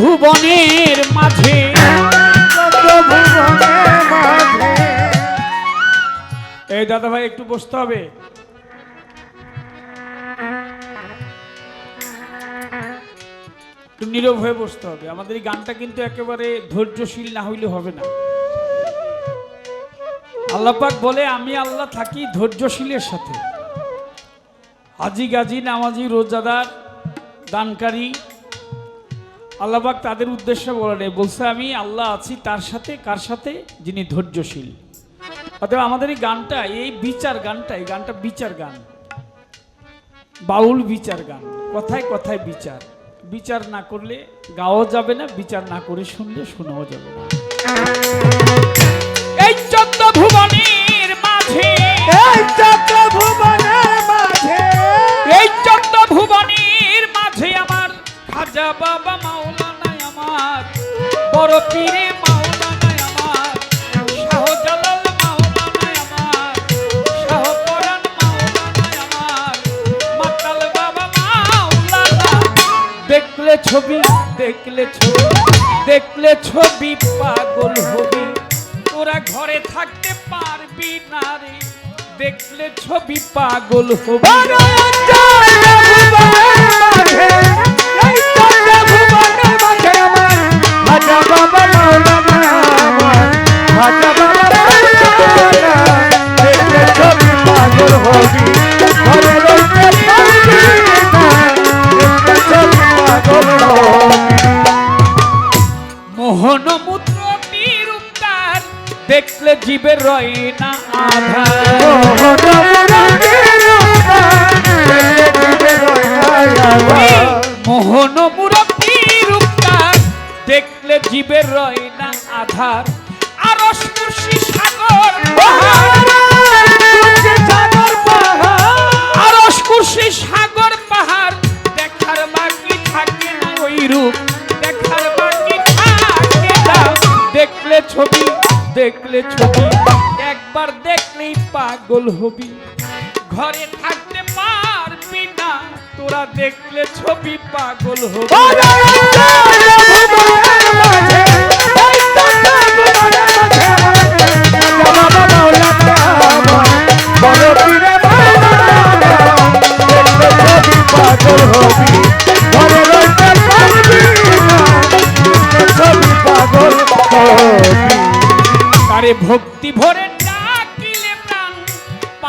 ভুবনের মাঝে। এই দাদা ভাই একটু বসতে হবে। একটু নীরব হয়ে বসতে হবে। আমাদের এই গানটা কিন্তু একেবারে ধৈর্যশীল না হইলে হবে না। আল্লাপাক বলে, আমি আল্লাহ থাকি ধৈর্যশীলের সাথে। হাজি গাজি, নামাজি, রোজাদার, দানকারী আল্লাপাক তাদের উদ্দেশ্যে বলে নেই বলছে আমি আল্লাহ আছি, তার সাথে, কার সাথে? যিনি ধৈর্যশীল। অতএব আমাদের এই গানটা, এই বিচার গানটা, এই গানটা বিচার গান। বাউল বিচার গান, কথায় কথায় বিচার। বিচার না করলে গাওয়া যাবে না, বিচার না করে শুনলে শোনাও যাবে না। বাবা মাওলানা। দেখলে ছবি দেখলে ছবি দেখলে ছবি পাগল হবি। তোরা ঘরে থাকতে পারবি না রে, দেখলে ছবি পাগল হবি। জীবের রয় না আধার। মোহন মুরব্বী রূপকার দেখলে জীবের রয় না আধার। পাগল হবি। ঘরে থাকতে পারবি না তোরা দেখলে ছবি পাগল হবি। ভক্তি ভরে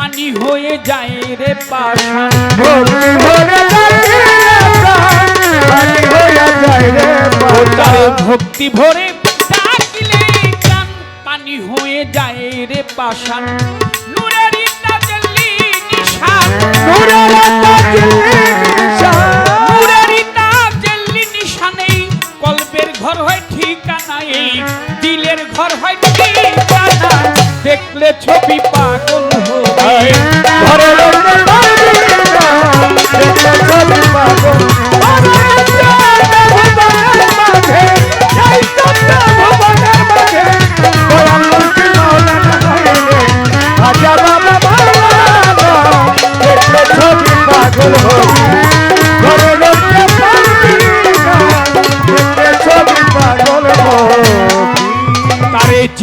পানি হয়ে যায় রে পাশান। ভক্তি ভরে ডাকিলে পানি হয়ে যায় রে পাশান। নূরের নিশান। নূরের ঘর হয় ঠিকানা এই দিলের ঘর হয় ঠিকানা দেখলে ছবি পাগল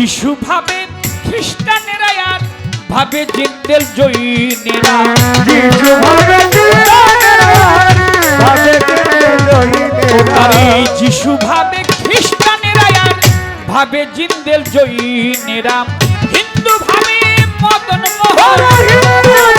যিশু ভাবে খ্রিস্টানেরা আর ভাবে জিন্দেল জৈনেরা। যিশু ভাবে যিশু ভাবে খ্রিস্টানেরা আর ভাবে জিন্দেল জৈনেরা। হিন্দু ভাবে মদন মোহন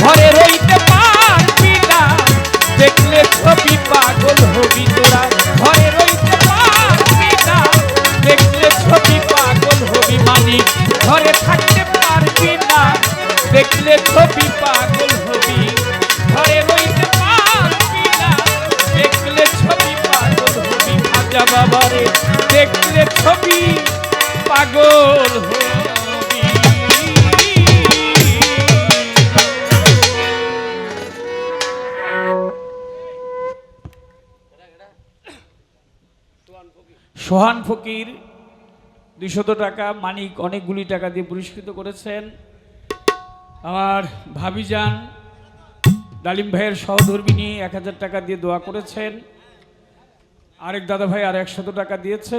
ঘরে রইতে পারবি না। দেখলে ছবি পাগল হবি তোরা। ঘরে রইতে পারবি না। দেখলে ছবি পাগল হবি মানি ঘরে থাকতে পারবি না। দেখলে ছবি পাগল হবি। ঘরে রইতে পারবি না। দেখলে ছবি পাগল হবি খাজা বাবারে। দেখলে ছবি পাগল হবি। সোহান ফকির দুইশত টাকা, মানিক অনেকগুলি টাকা দিয়ে পুরস্কৃত করেছেন। আমার ভাবিজান ডালিম ভাইয়ের সহধর্মিনী এক হাজার টাকা দিয়ে দোয়া করেছেন। আরেক দাদা ভাই আর একশত টাকা দিয়েছে।